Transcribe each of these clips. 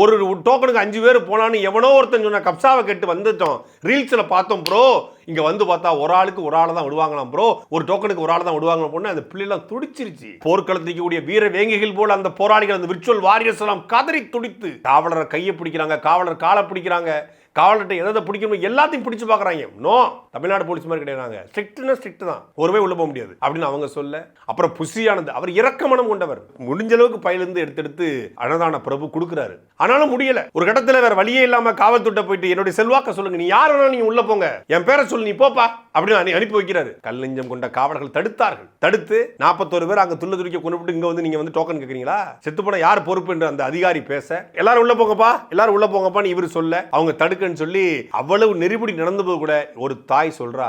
ஒரு டோக்கனுக்கு அஞ்சு பேர் போனான்னு எவனோ ஒருத்தன் சொன்ன கப்சாவை கேட்டு வந்துட்டோம். ரீல்ஸில் பார்த்தோம் ப்ரோ இங்கே வந்து பார்த்தா ஒரு ஆளுக்கு ஒரு ஆளை தான் விடுவாங்களாம் ப்ரோ ஒரு டோக்கனுக்கு ஒரு ஆள் தான் விடுவாங்களாம் பொண்ணு. அந்த பிள்ளைலாம் துடிச்சிருச்சு. போர்க்களத்துக்கு கூடிய வீர வேங்கிகள் போல அந்த போராளிகள் அந்த விர்ச்சுவல் வாரியர்ஸ் எல்லாம் கதறி துடித்து. காவலரை கையை பிடிக்கிறாங்க காவலர் காலை பிடிக்கிறாங்க. காவலர்கிட்ட எதை எதை பிடிக்கணும் எல்லாத்தையும் பிடிச்சு பார்க்குறாங்க. நோ தமிழ்நாடு போலீஸ் மாதிரி கிடையாது ஸ்ட்ரிக்ட்னா ஸ்ட்ரிக்ட் தான். ஒருவே உள்ளே போக முடியாது. அப்படின்னு அவங்க சொல்ல அப்புறம் புசியானது. அவர் இரக்க மனம் கொண்டவர். முடிஞ்ச அளவுக்கு பயிலிருந்து எடுத்தெடுத்து எடுத்து அன்னதான பிரபு கொடுக்குறாரு. ஆனாலும் முடியல. ஒரு கட்டத்தில் வேற வழியே இல்லாம காவல்துறை போயிட்டு என்னுடைய செல்வாக்க சொல்லுங்க. நீ யார் வேணாலும் நீ உள்ள போங்க. என் பேரை சொல்லு நீ போப்பா. அப்படின்னு அனுப்பி வைக்கிறாரு. கல்லஞ்சம் கொண்ட காவலர்கள் தடுத்தார்கள். தடுத்து நாற்பத்தோரு பேர் அங்க துள்ள துடிக்க கொண்டு போட்டு இங்க வந்து நீங்க வந்து டோக்கன் கேக்குறீங்களா? செத்து போன யார் பொறுப்பு என்று அந்த அதிகாரி பேச எல்லாரும் உள்ள போங்கப்பா. எல்லாரும் உள்ள போங்கப்பான்னு இவர் சொல்ல அவங்க தடுக்க இருக்குன்னு சொல்லி அவ்வளவு நெறிபடி நடந்தபோது கூட ஒரு தாய் சொல்றா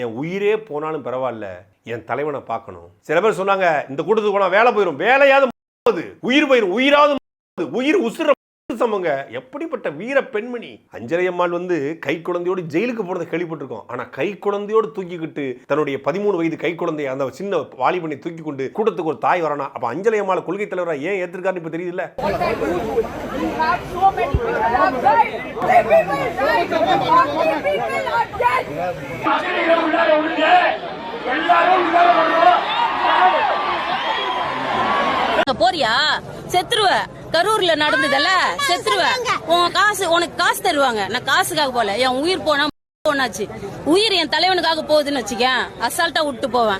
என் உயிரே போனாலும் பரவாயில்ல என் தலைவனை பார்க்கணும். சில பேர் சொன்னாங்க இந்த கூட்டத்துக்கு போனா வேலை போயிடும் வேலையாவது உயிர் போயிடும் உயிராவது உயிர் உசுர சமங்க எப்படிப்பட்ட வீர பெண்மணி? அஞ்சலை அம்மாள் வந்து கை குழந்தையோடு ஜெயிலுக்கு போனதை கேள்விப்பட்டிருக்கோம். ஆனா கை குழந்தையோடு தூக்கிக்கிட்டு தன்னுடைய பதிமூணு வயது கை குழந்தை அந்த சின்ன வாலிபனை தூக்கி கொண்டு கூட்டத்துக்கு ஒரு தாய் வரானா? அப்ப அஞ்சலை அம்மாள் கொள்கை தலைவரா ஏன் ஏத்திருக்காருன்னு இப்ப தெரியுதுல்ல? We have போறியா? செத்துருவ. கரூர்ல நடந்ததல்ல? செத்துருவ உன் காசு உனக்கு காசு தருவாங்க. நான் காசுக்காக போல. என் உயிர் போனா ஒன்னாச்சு உயிர் என் தலைவனுக்காக போகுதுன்னு வச்சுக்கேன். அசால்ட்டா விட்டு போவேன்.